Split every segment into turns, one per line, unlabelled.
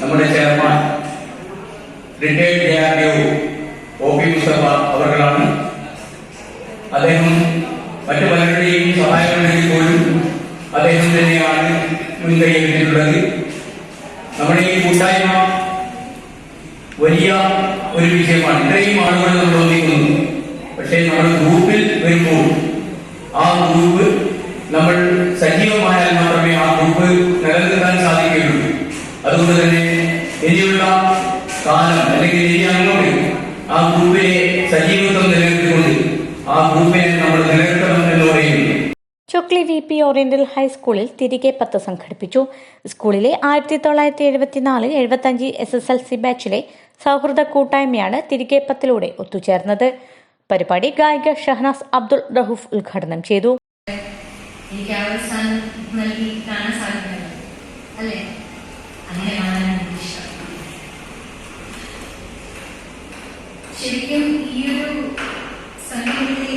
നമ്മുടെ chairman retired J R അവർകളാണ് അദ്ദേഹം മറ്റു പലരുടെയും സഹായമുണ്ടെങ്കിൽ പോലും അദ്ദേഹം തന്നെയാണ് മുൻകൈ എടുത്തിട്ടുള്ളത്. നമ്മുടെ ഈ കൂട്ടായ്മ വലിയ ഒരു വിഷയമാണ് ഇത്രയും ആളുകൾ നമ്മൾ ഒന്നിക്കുന്നു. പക്ഷേ നമ്മുടെ ഗ്രൂപ്പിൽ വരുമ്പോൾ ആ ഗ്രൂപ്പ് നമ്മൾ സജീവമായാൽ മാത്രമേ ആ ഗ്രൂപ്പ് അതുകൊണ്ട് തന്നെ ഇനിയുള്ള കാലം അല്ലെങ്കിൽ ഇനി അങ്ങോട്ട് ആ ഗ്രൂപ്പിനെ സജീവത്വം നിലനിർത്തിക്കൊണ്ട് ആ ഗ്രൂപ്പിനെ നമ്മൾ നിലനിർത്തണം എന്ന് പറയുന്നു
ചൊക്ലി വി പി ഓറിയന്റൽ ഹൈസ്കൂളിൽ തിരികെ പത്ത് സംഘടിപ്പിച്ചു. സ്കൂളിലെ ആയിരത്തി തൊള്ളായിരത്തി എഴുപത്തിനാല് എഴുപത്തഞ്ച് എസ് എസ് എൽ സി ബാച്ചിലെ സൗഹൃദ കൂട്ടായ്മയാണ് തിരികെ പത്തിലൂടെ ഒത്തുചേർന്നത്. പരിപാടി ഗായിക ഷഹനാസ് അബ്ദുൾ റഹൂഫ് ഉദ്ഘാടനം ചെയ്തു
എനിക്ക് ആ ഒരു സ്ഥാനം നൽകി കാണാൻ സാധിക്കുന്നത് അല്ലേ അങ്ങനെ കാണാനാണ് എനിക്ക് ഇഷ്ടം ശരിക്കും ഈ ഒരു സംഗീതത്തിലെ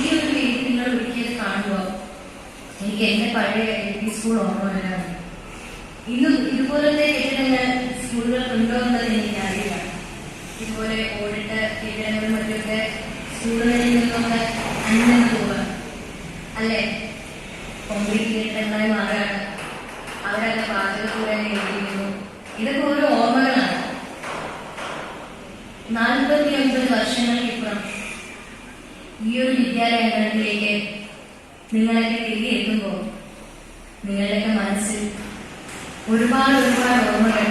ഈ ഒരു നിങ്ങൾ ഒരിക്കൽ കാണുമ്പോൾ എനിക്ക് എന്റെ പഴയ എൽ പി സ്കൂൾ ഓർമ്മ വരാറ് ഇന്നും ഇതുപോലത്തെ കെട്ടിടങ്ങൾ സ്കൂളുകൾ ഉണ്ടോ എന്നത് എനിക്കറിയില്ല ഇതുപോലെ ഓടിട്ട കെട്ടിടങ്ങളും മറ്റൊക്കെ സ്കൂളുകളിൽ നിന്നൊക്കെ അന്യം പോവുക. അല്ലേ? കോൺക്രീറ്റ് കെട്ടിടങ്ങളായി മാറുകയാണ്. അവരല്ല പാചകക്കൂടെ ഇതൊക്കെ ഓരോ നാൽപ്പത്തി ഒൻപത് വർഷങ്ങൾക്കിപ്പുറം ഈ ഒരു വിദ്യാലയങ്ങളിലേക്ക് നിങ്ങളൊക്കെ തിരികെ എത്തുമ്പോൾ നിങ്ങളുടെയൊക്കെ മനസ്സിൽ ഒരുപാട് ഒരുപാട് ഓർമ്മകൾ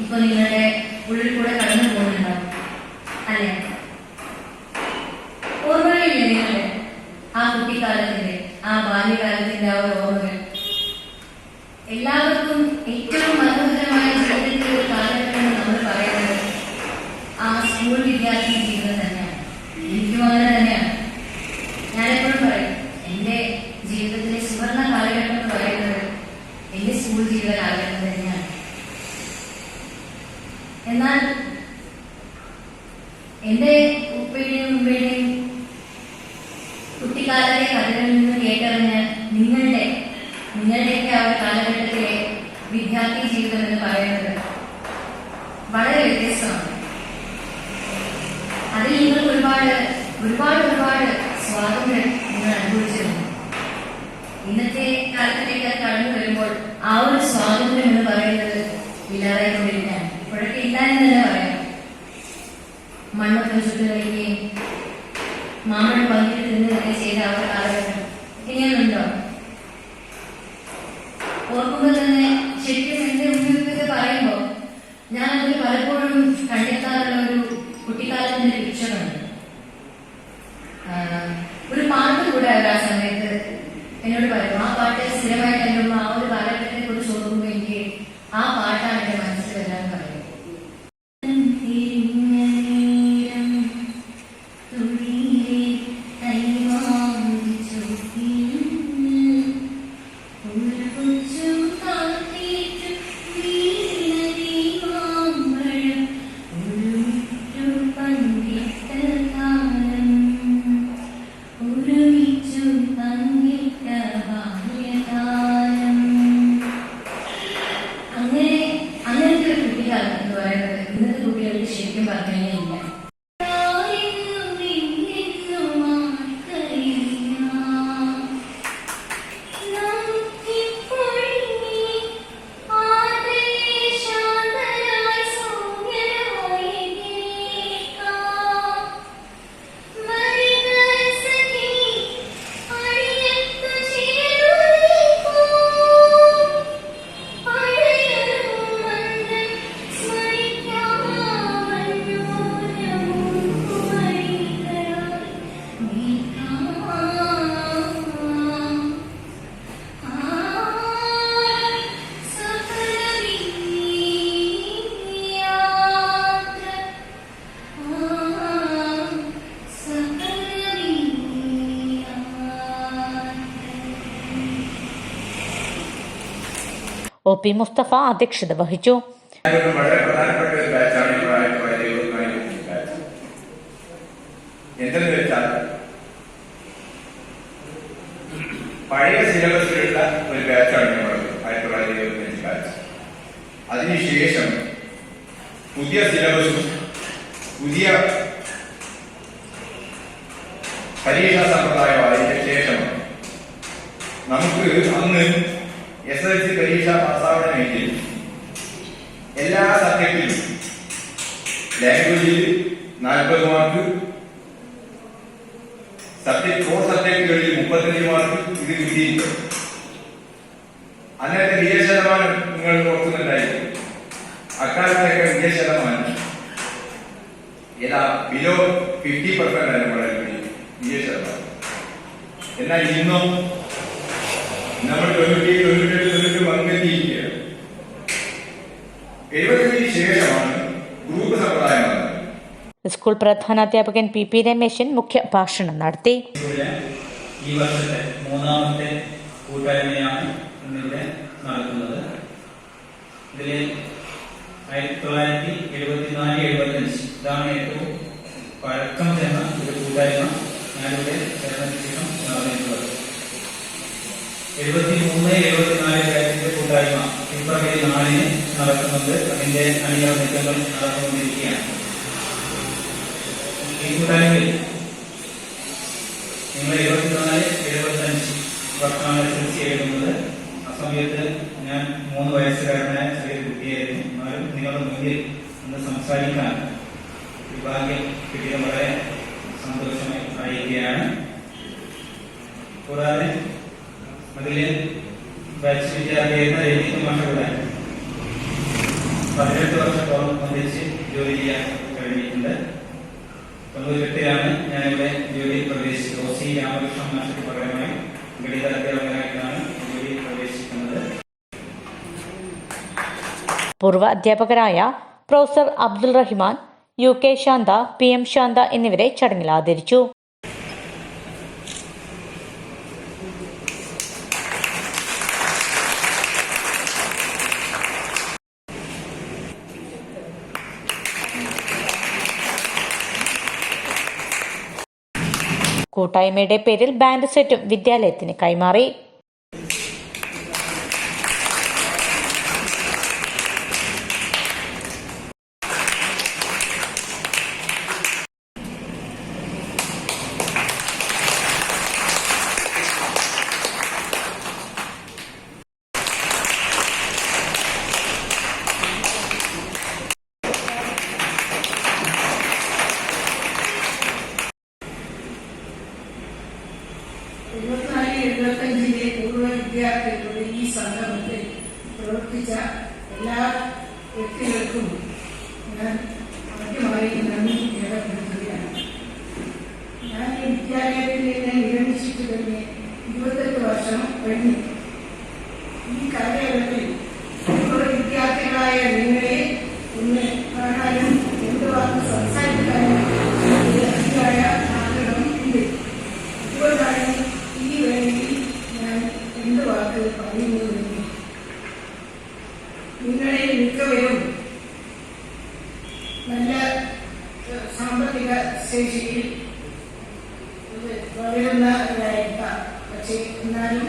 ഇപ്പൊ നിങ്ങളുടെ ഉള്ളിൽ കൂടെ കടന്നു പോകുന്നുണ്ടാവും. അല്ലേ? ഓർമ്മകളില്ലേ നിങ്ങളുടെ ആ കുട്ടിക്കാലത്തിന്റെ ആ ബാല്യകാലത്തിന്റെ ആ ഓർമ്മകൾ? എല്ലാവർക്കും ഏറ്റവും മനോഹരമായ ജീവിതത്തിലെ ഒരു കാലഘട്ടം എന്ന് നമ്മൾ പറയുന്നത് ആ സ്കൂൾ വിദ്യാർത്ഥി ജീവിതം തന്നെയാണ് എനിക്കും അങ്ങനെ തന്നെയാണ് ഞാനെപ്പോഴും പറയും എന്റെ ജീവിതത്തിലെ സുവർണ കാലഘട്ടം എന്ന് പറയുന്നത് എന്റെ സ്കൂൾ ജീവിത കാലഘട്ടം തന്നെയാണ് എന്നാൽ എന്റെ ഉപ്പയുടെയും ഉമ്മയുടെയും കുട്ടിക്കാലത്തെ കഥകളിൽ നിന്ന് കേട്ടറിഞ്ഞ് നിങ്ങളുടെ നിങ്ങളുടെയൊക്കെ ആ ഒരു കാലഘട്ടത്തിലെ വിദ്യാർത്ഥി ജീവിതം എന്ന് പറയുന്നത് വളരെ
ഒ പി മുസ്തഫ അധ്യക്ഷത വഹിച്ചു.
പഴയ സിലബസിലുള്ള ഒരു ബാച്ചാണ് ഞങ്ങൾ ആയിരത്തി തൊള്ളായിരത്തി ഇരുപത്തിയഞ്ച് ബാച്ച്
അതിനുശേഷം പുതിയ സിലബസും പുതിയ പരീക്ഷാ സമ്പ്രദായമായതിനു ശേഷം നമുക്ക് അന്ന് എസ് എൽ സി പരീക്ഷ പാസ്സാവണമെങ്കിൽ എല്ലാ സബ്ജക്റ്റിലും ലാംഗ്വേജിൽ നാൽപ്പത് മാർക്ക് സബ്ജക്ട് ഫോർ സബ്ജക്റ്റുകളിൽ മുപ്പത്തഞ്ച് മാർക്ക് ഇത് കിട്ടിയിട്ടുണ്ട്. അന്നത്തെ വിജയ ശതമാനം നിങ്ങൾ ഓർക്കുന്നുണ്ടായിരുന്നു അക്കാലത്തൊക്കെ വിജയ ശതമാനം ഏതാ ബിലോ ഫിഫ്റ്റി പെർസെന്റ് ആണ് നമ്മുടെ വിജയ ശതമാനം. എന്നാൽ ഇന്നും നമ്മൾ തൊണ്ണൂറ്റി തൊണ്ണൂറ്റി തൊണ്ണൂറ്റി പങ്കെത്തിയിരിക്കുകയാണ് എഴുപത്തിന് ശേഷമാണ് ഗ്രൂപ്പ് സമ്പ്രദായം
സ്കൂൾ പ്രധാനാധ്യാപകൻ പി പി രമേശൻ മുഖ്യ ഭാഷണം നടത്തി.
ഈ വർഷത്തെ മൂന്നാമത്തെ കൂട്ടായ്മയാണ് ഇന്നിവിടെ നടക്കുന്നത്. ഇതിൽ ആയിരത്തി തൊള്ളായിരത്തി എഴുപത്തിനാല് എഴുപത്തഞ്ച് ഇതാണ് ഏറ്റവും പഴക്കം ചെന്ന ഒരു കൂട്ടായ്മ. ഞാനിവിടെ നടന്നിട്ടുള്ളത് എഴുപത്തി മൂന്ന് എഴുപത്തിനാല് ബാച്ചിന്റെ കൂട്ടായ്മ ഫെബ്രുവരി നാലിന് നടക്കുന്നുണ്ട്. അതിന്റെ അണിയറ നീക്കങ്ങൾ നടന്നുകൊണ്ടിരിക്കുകയാണ്. ഈ കൂട്ടായ്മയിൽ നിങ്ങൾ എഴുപത്തിനാല് എഴുപത്തഞ്ച് വർഷമാണ് സി എഴുതുന്നത് ആ സമയത്ത് ഞാൻ മൂന്ന് വയസ്സുകാരനായ ചെറിയൊരു കുട്ടിയായിരുന്നു. എന്നാലും നിങ്ങളുടെ മുന്നിൽ ഒന്ന് സംസാരിക്കാൻ ഭാഗ്യം കിട്ടിയ വളരെ സന്തോഷമായി അറിയിക്കുകയാണ് കൂടാതെ അതിൽ ബാച്ച് വിദ്യാർത്ഥി എന്ന മാഷ കൂടെ പതിനെട്ട് വർഷത്തോളം ഒന്നിച്ച് ജോലി ചെയ്യാൻ കഴിഞ്ഞിട്ടുണ്ട്. തൊണ്ണൂറ്റെട്ടിലാണ് ഞാനിവിടെ ജോലി പ്രവേശിച്ചത്. ഒ സി രാമകൃഷ്ണൻ മാഷയ്ക്ക് പകരമായി ഗണിത അധ്യാപകനായിട്ടാണ് ജോലി പ്രവേശിക്കുന്നത്.
പൂർവ അധ്യാപകരായ professor Abdul Rahman U K Shantha P M Shantha എന്നിവരെ ചടങ്ങിൽ ആദരിച്ചു. കൂട്ടായ്മയുടെ പേരിൽ ബാൻഡ് സെറ്റും വിദ്യാലയത്തിന് കൈമാറി
എഴുപത്തിനാല് എഴുപത്തഞ്ചിലെ പൂർവ വിദ്യാർത്ഥികളുടെ ഈ സംഗമത്തിൽ പ്രവർത്തിച്ച എല്ലാ വ്യക്തികൾക്കും ഞാൻ ആദ്യമായി നന്ദി രേഖപ്പെടുത്തുകയാണ് ഞാൻ ഈ വിദ്യാലയത്തിൽ നിന്ന് വിരമിച്ചിട്ട് തന്നെ ഇരുപത്തെട്ട് വർഷം കഴിഞ്ഞു ഈ കാലയളവിൽ പൂർവ വിദ്യാർത്ഥികളായ നിങ്ങളെ ഒന്ന് കാണാനും എന്ത് വാക്ക് സംസാരിക്കാനും അതിയായ ആഗ്രഹം ഉണ്ട്. അതുകൊണ്ടാണ് ഈ വേളയിൽ ഞാൻ വാക്ക് പറയുന്നതെന്ന്. നിങ്ങളിൽ മിക്കവരും നല്ല സാമ്പത്തിക ശേഷിയിൽ വളരുന്നവരായിരിക്കാം പക്ഷേ എന്നാലും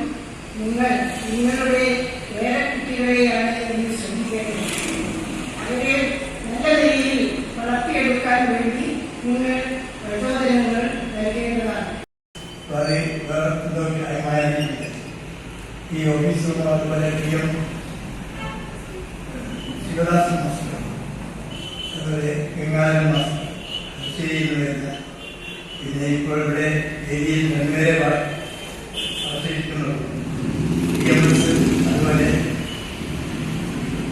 നിങ്ങൾ നിങ്ങളുടെ പേരക്കുട്ടികളെയാണ് എന്ന് ശ്രദ്ധിക്കേണ്ടത്. അവരെ നല്ല നിലയിൽ വളർത്തിയെടുക്കാൻ വേണ്ടി നിങ്ങൾ പ്രചോദനങ്ങൾ നൽകേണ്ടതാണ്.
ഈ ഓഫീസുകളും അതുപോലെ പി എം ശിവദാസൻ മാസ്റ്റർ അതുപോലെ ഗംഗാധരൻ മാസ്റ്റർ ചെയ്യുന്നതെന്ന് പിന്നെ ഇപ്പോൾ ഇവിടെ വേദിയിൽ രണ്ടുപേരെ എസ് അതുപോലെ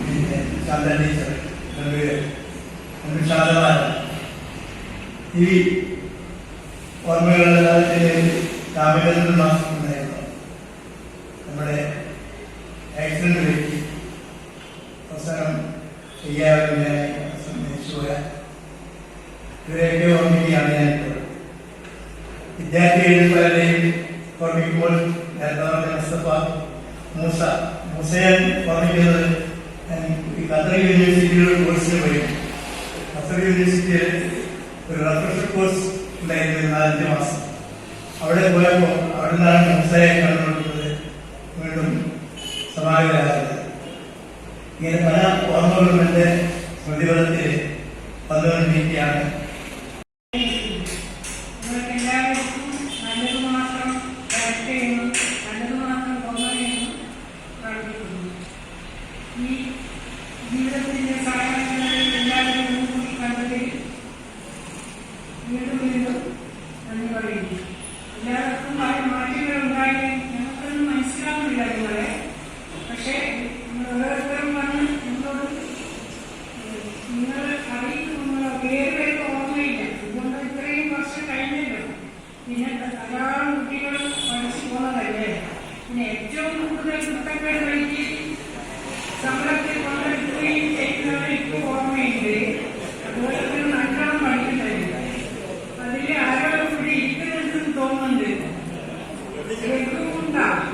പിന്നെ ശാന്ത ടീച്ചർ രണ്ട് ശാന്തമാരാണ് ഈ താപകത്തിൽ മാസമുണ്ടായിരുന്നു നമ്മുടെ ആക്സിഡന്റ് പറ്റി അവസാനം ചെയ്യാവുന്ന സമ്മതിച്ചുപോയ ഇവരെയൊക്കെ ഓർമ്മിക്കുകയാണ് ഞാനിപ്പോൾ. വിദ്യാർത്ഥികളിൽ പലരെയും ഓർമ്മിക്കുമ്പോൾ മുസ്തഫ മൂസ മൂസയെ ഓർമ്മിക്കുന്നത് ഖത്തർ യൂണിവേഴ്സിറ്റിയുടെ കോഴ്സിന് പോയി. ഖത്തർ യൂണിവേഴ്സിറ്റിയിൽ ഒരു റഫറൻസ് കോഴ്സ് ഉണ്ടായിരുന്നു നാലഞ്ച് മാസം. അവിടെ പോയപ്പോൾ അവിടെ നിന്നാണ് മുസയെ കണ്ടുകൊടുത്തത് വീണ്ടും സമാഗതരാകുന്നത് ഇങ്ങനെ പല ഓർമ്മകളും എന്റെ സ്മൃതിപഥത്തിൽ വന്നുകൊണ്ടിരിക്കുകയാണ്
നിങ്ങൾക്ക് എല്ലാവർക്കും നല്ലത് മാത്രം വരട്ടെയെന്നും നല്ലത് മാത്രം തോന്നണമെന്നും പ്രാർത്ഥിക്കുന്നു ഈ ജീവിതത്തിന്റെ സാഹചര്യങ്ങളിൽ എല്ലാവരും മുൻകൂട്ടി കണ്ടതിൽ വീണ്ടും വീണ്ടും നന്ദി പറയുന്നു എല്ലാവർക്കും പല മാറ്റങ്ങൾ ഉണ്ടായി ഞങ്ങൾക്കൊന്നും മനസ്സിലാവുന്നില്ല നിങ്ങളെ പക്ഷേ നിങ്ങൾ ഓരോരുത്തരും വന്ന് നിങ്ങളോട് നിങ്ങൾ അറിയിക്കുമ്പോൾ വേറെ പേര് ഓർമ്മയില്ല ഇതുകൊണ്ട് ഇത്രയും വർഷം കഴിഞ്ഞല്ലോ പിന്നെ ധാരാളം കുട്ടികൾ പഠിച്ചു പോകുന്നതല്ലേ? പിന്നെ ഏറ്റവും കൂടുതൽ കുറ്റങ്ങൾ എനിക്ക് ശമ്പളത്തിൽ പങ്കെടുക്കുകയും ചെയ്യുന്നവർ ഇപ്പോൾ ഓർമ്മയുണ്ട്. അതുപോലെ തന്നെ നല്ലോണം പഠിക്കുന്നില്ല അതിൽ ആരോ കൂടി ഇരിക്കുന്നുണ്ടെന്ന് തോന്നുന്നുണ്ട്. കേൾക്കുന്നുണ്ടാവും അതുകൊണ്ട്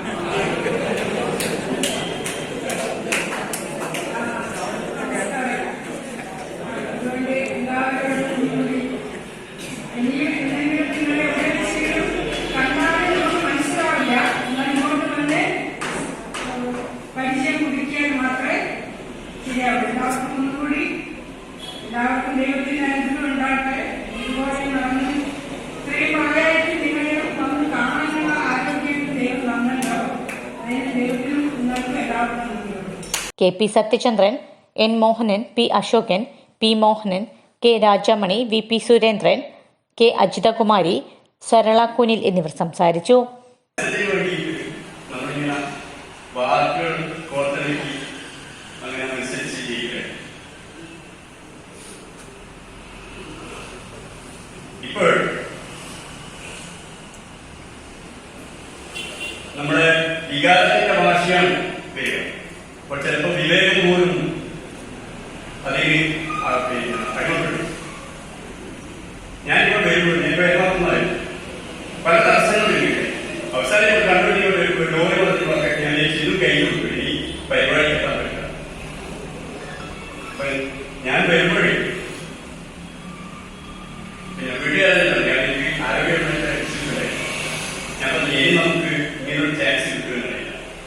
K P Sathyachandran N Mohanan P Ashokan P Mohanan K Rajamani V P Surendran K Ajithakumari Sarala Kunil എന്നിവർ സംസാരിച്ചു.
നമ്മുടെ വികാരത്തിന്റെ ഭാഷയാണ് വരിക. അപ്പോൾ ചിലപ്പോ വിവേകം പോലും അല്ലെങ്കിൽ പിന്നെ അടിമപ്പെട്ടു ഞാനിപ്പോൾ വരുമ്പോൾ ഞാൻ വരുമാറുന്നതായിരുന്നു പല തടസ്സങ്ങളുണ്ട് അവസാനം കണ്ടുപിടിക്കുന്ന കണ്ടുപിടി ഒരു ലോറി വന്നിട്ട് ഞാൻ ഇതും ഈ പരിപാടി എത്താൻ പറ്റില്ല അപ്പൊ ഞാൻ വരുമ്പോഴേ പിന്നെ വീട്ടുകാരല്ല ഞാൻ എനിക്ക് ആരോഗ്യപരമായിട്ട് ആക്സിഡന്റ് ഞാൻ പറഞ്ഞു ഇനി നമുക്ക് ഇങ്ങനൊരു ചാൻസ് കിട്ടുകയില്ല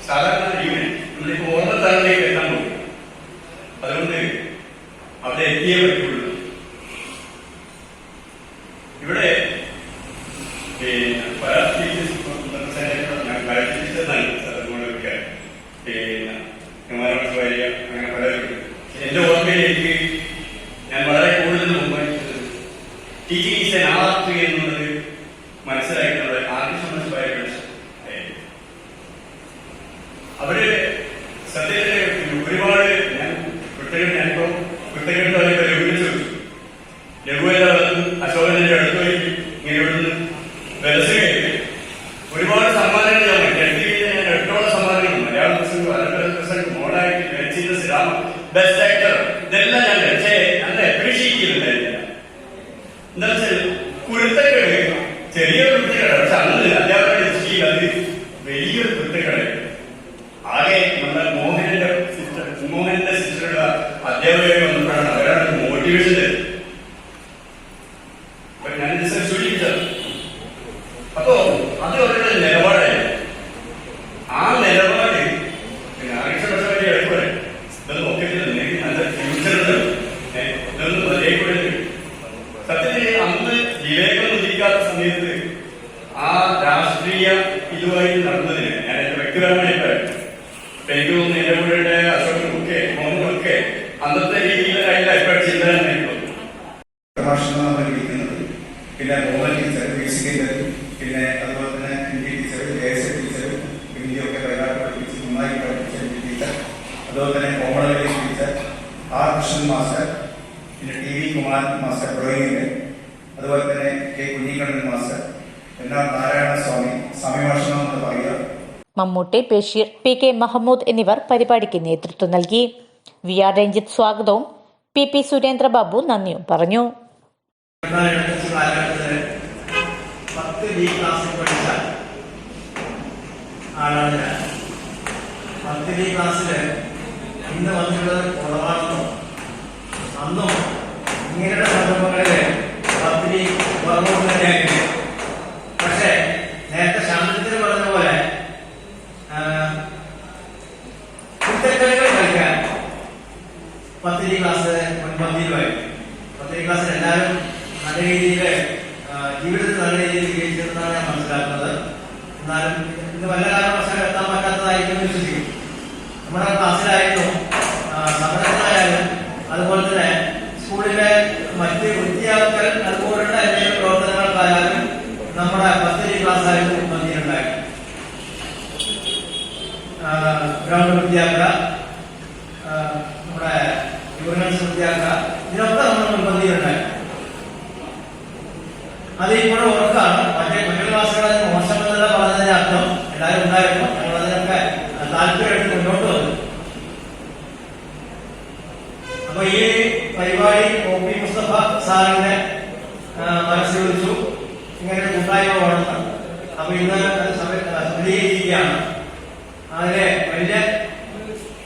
സാധാരണ ഇങ്ങനെ നമ്മളിപ്പോ ഓർമ്മ തലത്തിലേക്ക് എത്താൻ പോകും അതുകൊണ്ട് അവിടെ എത്തിയേ പറ്റുള്ളൂ ഇവിടെ പിന്നെ പല ടീച്ചേഴ്സ് ഞാൻ പല ടീച്ചേഴ്സാണ് അതുകൊണ്ടൊക്കെ പിന്നെ കുമാരമസ് വാര്യ അങ്ങനെ പലരുണ്ട് എന്റെ ഓർമ്മയിൽ എനിക്ക് ഞാൻ വളരെ കൂടുതൽ ബഹുമാനിച്ചത് ടീച്ചിങ് ഈസ് എൻ ആർട്ട് എന്നുള്ളത് മനസ്സിലായിട്ടുള്ളത് ആർട്ടിസ്റ്റ് വാര്യ അവർ സത്യത്തിൽ ഒരുപാട് ഞാൻ കുട്ടികൾ ഞാനിപ്പോ കുട്ടികളുടെ അവരെ വിളിച്ചു രഘുവല്ല അശോകന്റെ അടുത്ത് പോയി ഇങ്ങനെ ഇവിടുന്ന് വിലസുകയായി ഒരുപാട് സമ്മാനങ്ങൾ ഞാൻ വാങ്ങി. രണ്ട് രീതിയിൽ ഞാൻ എട്ടോളം സമ്മാനങ്ങൾ മലയാള പുസ്തകം അലങ്കര പുസ്തകം മോഡായിട്ട് വെച്ചിട്ട് രാമ ബെസ്റ്റ് ആക്ടർ ഇതെല്ലാം ഞാൻ ഞാൻ അപ്രീഷിയേറ്റ് എന്താ വെച്ചാൽ കുരുത്തക്കേട് ചെറിയ കുരുത്തക്കേട് പക്ഷെ അന്ന് അധ്യാപകരുടെ ദൃഷ്ടിയിൽ അത് വലിയൊരു കുരുത്തക്കേട് ആകെ നമ്മുടെ മോഹനന്റെ സിസ്റ്റർ മോഹനന്റെ സിസ്റ്ററുടെ അധ്യാപകരെ വന്നപ്പോഴാണ് അവരാണ് മോട്ടിവേഷൻ അപ്പോ അത് അവരുടെ നിലപാടായി ആ നിലപാട് പിന്നെ ആരോഗ്യപരമായി എടുക്കുവാൻ ഇതൊന്നും നോക്കിയിട്ടില്ല നിങ്ങൾക്ക് നല്ല ഫ്യൂച്ചർ ഉണ്ട് ഏഹ് ഇതൊന്നും വലിയ കൂടെ സത്യത്തിൽ അന്ന് വിവേകം ഉദിക്കാത്ത സമയത്ത് ആ രാഷ്ട്രീയ ഇതുമായി നടന്നതിന് ഞാൻ എന്റെ വ്യക്തിപരമായ അഭിപ്രായം ഇപ്പൊ എനിക്ക് തോന്നുന്നു എന്റെ കൂടെ അശോകനൊക്കെ മോഹനൊക്കെ അന്നത്തെ രീതിയിലായില്ല ഇപ്പൊ ചിന്തന എനിക്ക് തോന്നുന്നു
പ്രഭാഷണം നൽകിയിരിക്കുന്നത് പിന്നെ മോഹൻ ടീച്ചർ മ്യൂസിക്കിന്റെ പിന്നെ അതുപോലെ തന്നെ ഹിന്ദി ടീച്ചർ ദേശ ടീച്ചർ ഹിന്ദിയൊക്കെ വൈകാട്ട് പഠിപ്പിച്ച് നന്നായി പഠിപ്പിച്ച ഹിന്ദി ടീച്ചർ അതുപോലെ തന്നെ Komalavari teacher R Krishnan master പിന്നെ ടി വി കുമാരൻ മാസ്റ്റർ ഡ്രോയിങ്ങിന് അതുപോലെ തന്നെ K Kunhikannan master N R Narayana Swamy സമയഭാഷണം ഭാഷണം എന്ന് പറയുക.
മമ്മൂട്ടി ബഷീർ പി കെ മഹമ്മൂദ് എന്നിവർ പരിപാടിക്ക് നേതൃത്വം നൽകി. വി ആർ രഞ്ജിത്ത് സ്വാഗതവും പി പി സുരേന്ദ്രബാബു നന്ദിയും പറഞ്ഞു.
ക്ലാസ്സിൽ ഇന്ന് വന്നിട്ടുള്ളത് കൊലപാതകമോ അന്നോ ഇങ്ങനെയുള്ള സന്ദർഭങ്ങളിൽ പത്നി പുറകോട്ട് തന്നെയായിട്ടില്ല പക്ഷേ നേരത്തെ ശാന്തത്തിന് പറഞ്ഞ പോലെ കുറ്റക്കളികൾ കളിക്കാൻ
പത്തിരി ക്ലാസ് മുൻപന്തിയിലുമായി. പത്തിരി ക്ലാസ്സിൽ എല്ലാവരും നല്ല രീതിയിൽ ജീവിതത്തിൽ നല്ല രീതിയിൽ വിജയിച്ചിരുന്നതാണ് ഞാൻ മനസ്സിലാക്കുന്നത്. എന്നാലും ഇന്ന് വല്ല കാരണവശാലും എത്താൻ പറ്റാത്തതായിരിക്കും വിശ്വസിക്കും നമ്മുടെ ക്ലാസ്സിലായിരുന്നു അപ്പൊ ഈ പരിപാടി ഒ പി മുസ്തഫ സാറിന്റെ മനസ്സിൽ വിളിച്ചു. ഇങ്ങനെ കൂട്ടായ്മ വേണം അപ്പൊ ഇന്ന് അത് അതിന് വലിയ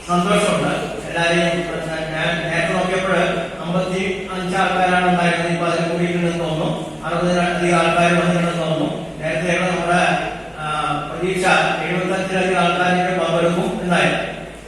സന്തോഷമുണ്ട്. എല്ലാവരെയും നേരത്തെ നോക്കിയപ്പോൾ അമ്പത്തി അഞ്ച് ഉണ്ടായിരുന്നത്. ഇപ്പൊ അതിൽ കൂടിയിട്ടുണ്ടെന്ന് തോന്നുന്നു. അറുപതിനധികം ആൾക്കാർ വന്നിട്ടുണ്ട്.